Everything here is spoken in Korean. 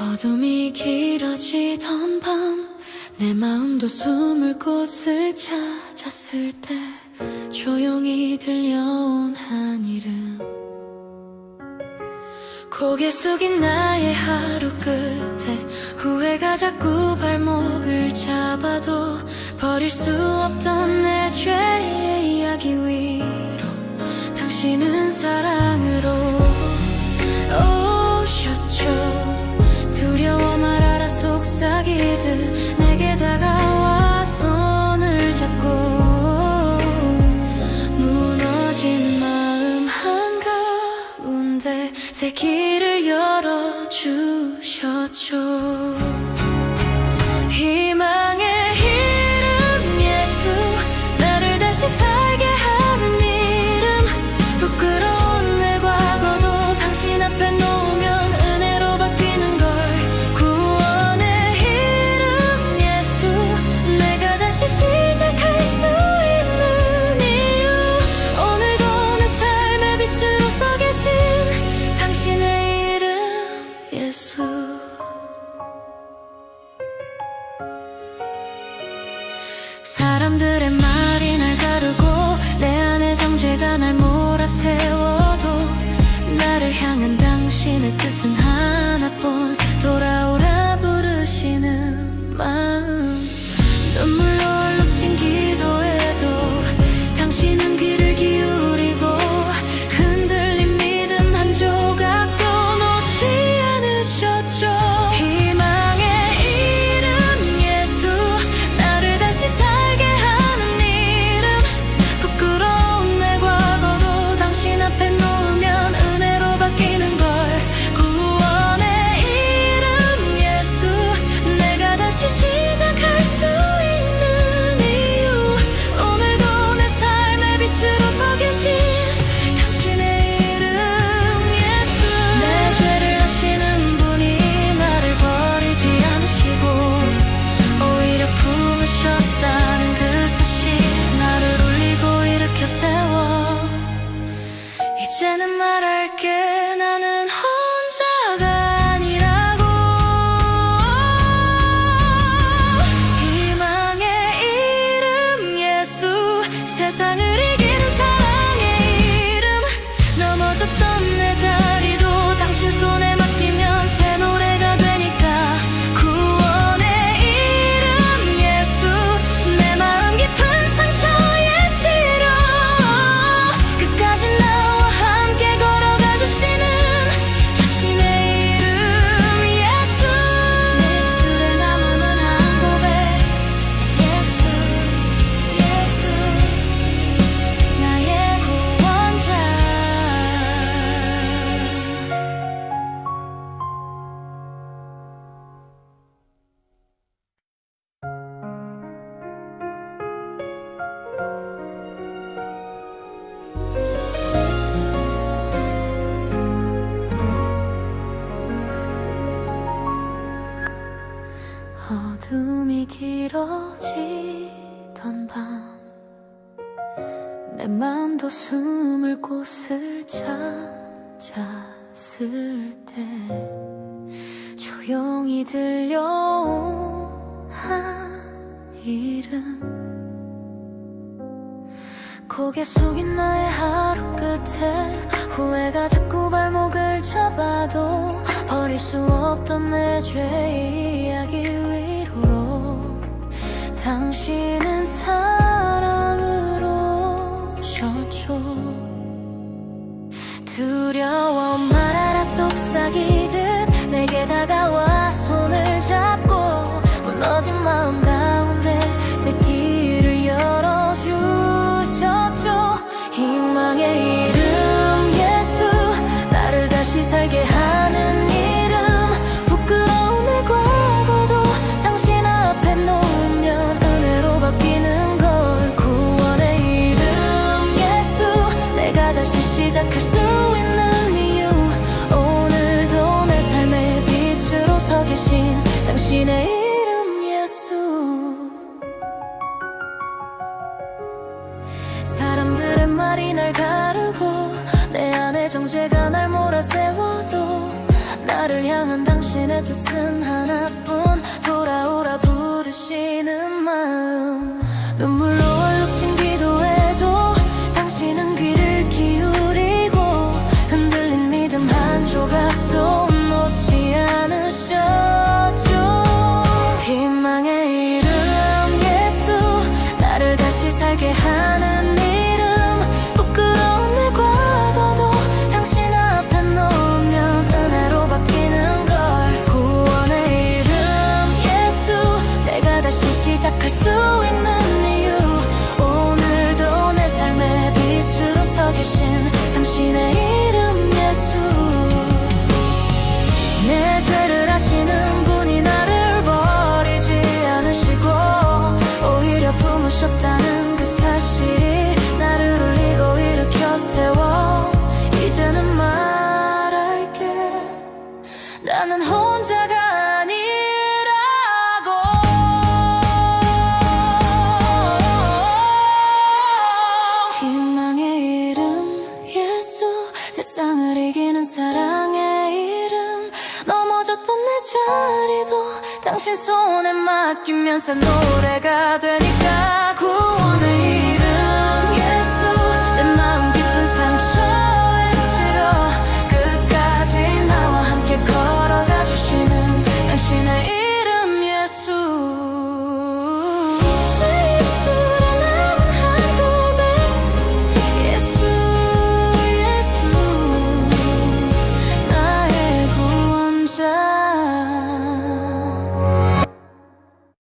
어둠이 길어지던 밤 내 마음도 숨을 곳을 찾았을 때 조용히 들려온 한 이름. 고개 숙인 나의 하루 끝에 후회가 자꾸 발목을 잡아도 버릴 수 없던 내 죄의 이야기 위로 당신은 사랑 비춰줘. 사람들의 말이 날 가르고 내 안의 정죄가 날 몰아세워도 나를 향한 당신의 뜻은 하나. 捧ぐり 어둠이 길어지던 밤 내 맘도 숨을 곳을 찾았을 때 조용히 들려온 한 이름. 고개 숙인 나의 하루 끝에 후회가 자꾸 발목을 잡아도 버릴 수 없던 내 죄 이야기. 넘치는 사랑으로 셔줘 두려워 말아라 속삭이 말이 날 가르고 내 안에 정체가 날 몰아세워도 나를 향한 당신의 뜻은 하나 세상을 이기는 사랑의 이름. 넘어졌던 내 자리도 당신 손에 맡기면서 노래가 되니까.